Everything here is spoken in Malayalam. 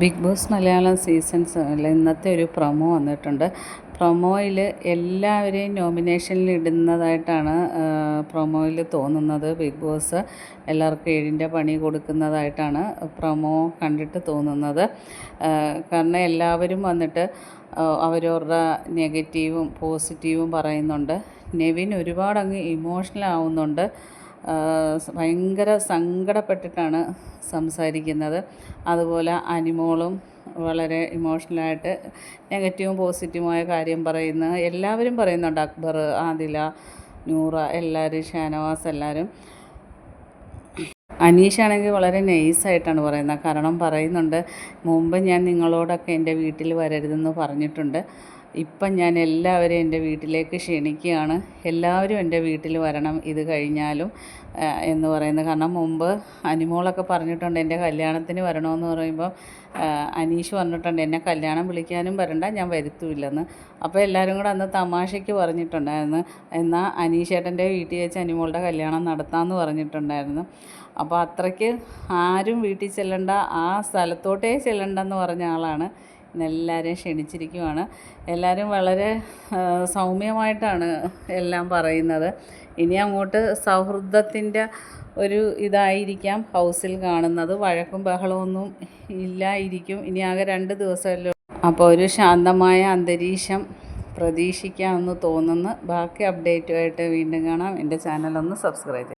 ബിഗ് ബോസ് മലയാളം സീസൺസ് ഇന്നത്തെ ഒരു പ്രൊമോ വന്നിട്ടുണ്ട്. പ്രൊമോയിൽ എല്ലാവരെയും നോമിനേഷനിൽ ഇടുന്നതായിട്ടാണ് പ്രൊമോയിൽ തോന്നുന്നത് ബിഗ് ബോസ്. എല്ലാവർക്കും ഏഴിന്റെ പണി കൊടുക്കുന്നതായിട്ടാണ് പ്രൊമോ കണ്ടിട്ട് തോന്നുന്നത്. കാരണം എല്ലാവരും വന്നിട്ട് അവരവരുടെ നെഗറ്റീവും പോസിറ്റീവും പറയുന്നുണ്ട്. നെവിൻ ഒരുപാട് അങ്ങ് ഇമോഷണൽ ആവുന്നുണ്ട്. ഭയങ്കര സങ്കടപ്പെട്ടിട്ടാണ് സംസാരിക്കുന്നത്. അതുപോലെ അനിമോളും വളരെ ഇമോഷണലായിട്ട് നെഗറ്റീവും പോസിറ്റീവുമായ കാര്യം പറയുന്ന എല്ലാവരും പറയുന്നുണ്ട് അക്ബർ ആദില നൂറ എല്ലാവരും ഷാനവാസ് എല്ലാവരും. അനീഷാണെങ്കിൽ വളരെ നൈസായിട്ടാണ് പറയുന്നത്. കാരണം പറയുന്നുണ്ട് മുമ്പ് ഞാൻ നിങ്ങളോടൊക്കെ എന്റെ വീട്ടിൽ വരരുതെന്ന് പറഞ്ഞിട്ടുണ്ട്. ഇപ്പം ഞാൻ എല്ലാവരെയും എന്റെ വീട്ടിലേക്ക് ക്ഷണിക്കുകയാണ്. എല്ലാവരും എന്റെ വീട്ടിൽ വരണം ഇത് കഴിഞ്ഞാലും എന്ന് പറയുന്നത് കാരണം മുമ്പ് അനിമോളൊക്കെ പറഞ്ഞിട്ടുണ്ട് എന്റെ കല്യാണത്തിന് വരണമെന്ന് പറയുമ്പോൾ അനീഷ് പറഞ്ഞിട്ടുണ്ട് എന്നെ കല്യാണം വിളിക്കാനും വരണ്ട ഞാൻ വരുത്തുമില്ലെന്ന് അപ്പോൾ എല്ലാവരും കൂടെ അന്ന് തമാശയ്ക്ക് പറഞ്ഞിട്ടുണ്ടായിരുന്നു. എന്നാൽ അനീഷേട്ടന്റെ വീട്ടിൽ വെച്ച് അനിമോളുടെ കല്യാണം നടത്താമെന്ന് പറഞ്ഞിട്ടുണ്ടായിരുന്നു. അപ്പോൾ അത്രയ്ക്ക് ആരും വീട്ടിൽ ചെല്ലണ്ട ആ സ്ഥലത്തോട്ടേ ചെല്ലണ്ടെന്ന് പറഞ്ഞ ആളാണ് എല്ലാവരെയും ക്ഷണിച്ചിരിക്കുവാണ്. എല്ലാവരും വളരെ സൗമ്യമായിട്ടാണ് എല്ലാം പറയുന്നത്. ഇനി അങ്ങോട്ട് സൗഹൃദത്തിന്റെ ഒരു ഇതായിരിക്കാം ഹൗസിൽ കാണുന്നത്. വഴക്കും ബഹളമൊന്നും ഇല്ലായിരിക്കും. ഇനി ആകെ രണ്ട് ദിവസമല്ലോ അപ്പോൾ ഒരു ശാന്തമായ അന്തരീക്ഷം പ്രതീക്ഷിക്കാമെന്ന് തോന്നുന്നു. ബാക്കി അപ്ഡേറ്റുമായിട്ട് വീണ്ടും കാണാം. എന്റെ ചാനലൊന്ന് സബ്സ്ക്രൈബ്